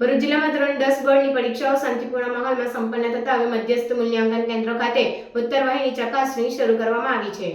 ભરૂચ જિલ્લામાં ધોરણ દસ બોર્ડની પરીક્ષાઓ શાંતિપૂર્ણ માહોલમાં સંપન્ન થતા હવે મધ્યસ્થ મૂલ્યાંકન કેન્દ્રો ખાતે ઉત્તરવાહિની ચકાસણી શરૂ કરવામાં આવી છે.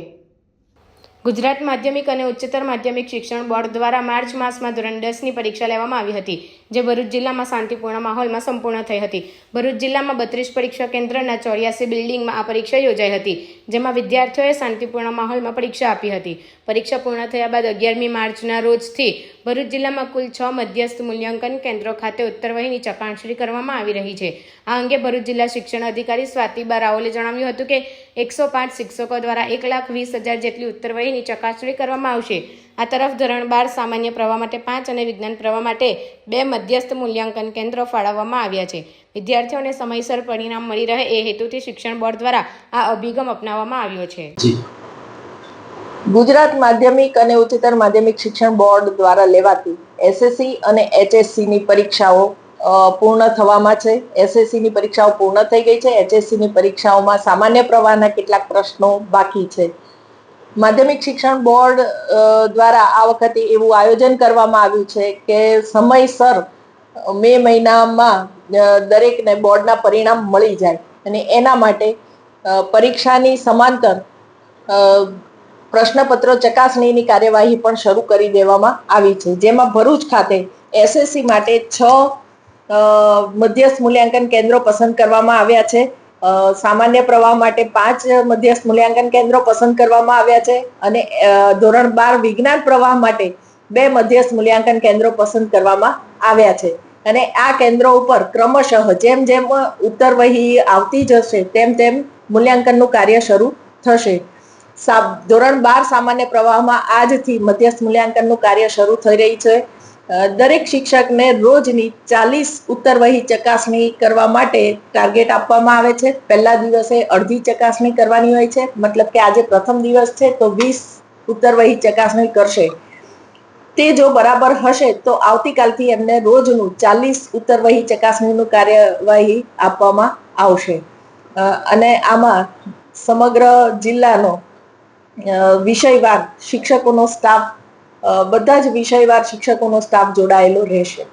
ગુજરાત માધ્યમિક અને ઉચ્ચતર માધ્યમિક શિક્ષણ બોર્ડ દ્વારા માર્ચ માસમાં ધોરણ દસની પરીક્ષા લેવામાં આવી હતી, જે ભરૂચ જિલ્લામાં શાંતિપૂર્ણ માહોલમાં સંપૂર્ણ થઈ હતી. ભરૂચ જિલ્લામાં બત્રીસ પરીક્ષા કેન્દ્રના ચોર્યાસી બિલ્ડિંગમાં આ પરીક્ષા યોજાઈ હતી, જેમાં વિદ્યાર્થીઓએ શાંતિપૂર્ણ માહોલમાં પરીક્ષા આપી હતી. પરીક્ષા પૂર્ણ થયા બાદ અગિયારમી માર્ચના રોજથી ભરૂચ જિલ્લામાં કુલ છ મધ્યસ્થ મૂલ્યાંકન કેન્દ્રો ખાતે ઉત્તરવહીની ચકાસણી કરવામાં આવી રહી છે. આ અંગે ભરૂચ જિલ્લા શિક્ષણ અધિકારી સ્વાતિબા રાઓલે જણાવ્યું હતું કે એકસો પાંચ શિક્ષકો દ્વારા એક લાખ વીસ હજાર જેટલી ઉત્તરવહીની ચકાસણી કરવામાં આવશે. આ તરફ ધોરણ બાર સામાન્ય પ્રવાહ માટે પાંચ અને વિજ્ઞાન પ્રવાહ માટે બે મધ્યસ્થ મૂલ્યાંકન કેન્દ્રો ફાળવવામાં આવ્યા છે. વિદ્યાર્થીઓને સમયસર પરિણામ મળી રહે એ હેતુથી શિક્ષણ બોર્ડ દ્વારા આ અભિગમ અપનાવવામાં આવ્યો છે. ગુજરાત માધ્યમિક અને ઉચ્ચતર માધ્યમિક શિક્ષણ બોર્ડ દ્વારા લેવાતી એસએસસી અને એચએસસીની પરીક્ષાઓ પૂર્ણ થવામાં છે. એસએસસી ની પરીક્ષાઓ પૂર્ણ થઈ ગઈ છે. એચએસસીની પરીક્ષાઓમાં સામાન્ય પ્રવાહના કેટલાક પ્રશ્નો બાકી છે. માધ્યમિક શિક્ષણ બોર્ડ દ્વારા આ વખતે એવું આયોજન કરવામાં આવ્યું છે કે સમયસર મે મહિનામાં દરેકને બોર્ડના પરિણામ મળી જાય અને એના માટે પરીક્ષાની સમાંતર પ્રશ્નપત્રો ચકાસણીની કાર્યવાહી પણ શરૂ કરી દેવામાં આવી છે. જેમાં ભરૂચ ખાતે એસએસસી માટે છ મધ્યસ્થ મૂલ્યાંકન કેન્દ્રો પસંદ કરવામાં આવ્યા છે. સામાન્ય પ્રવાહ માટે પાંચ મધ્યસ્થ મૂલ્યાંકન કેન્દ્રો પસંદ કરવામાં આવ્યા છે અને ધોરણ બાર વિજ્ઞાન પ્રવાહ માટે બે મધ્યસ્થ મૂલ્યાંકન કેન્દ્રો પસંદ કરવામાં આવ્યા છે. અને આ કેન્દ્રો ઉપર ક્રમશઃ જેમ જેમ ઉત્તર વહી આવતી જશે, તેમ તેમ મૂલ્યાંકનનું કાર્ય શરૂ થશે. ધોરણ બાર સામાન્ય પ્રવાહમાં આજથી મધ્યસ્થ મૂલ્યાંકનનું કાર્ય શરૂ થઈ રહી છે. દરેક શિક્ષકને રોજની ચાલીસ ઉત્તરવહી ચકાસણી કરવા માટે ટાર્ગેટ આપવામાં આવે છે. પહેલા દિવસે અડધી ચકાસણી કરવાની હોય છે. મતલબ કે આજે પ્રથમ દિવસ છે તો વીસ ઉત્તરવહી ચકાસણી કરશે. તે જો બરાબર હશે તો આવતીકાલથી એમને રોજનું ચાલીસ ઉત્તરવહી ચકાસણીનું કાર્યવાહી આપવામાં આવશે. અને આમાં સમગ્ર જિલ્લાનો વિષયવાર શિક્ષકોનો સ્ટાફ બધા જ વિષયવાર શિક્ષકોનો સ્ટાફ જોડાયેલો રહેશે.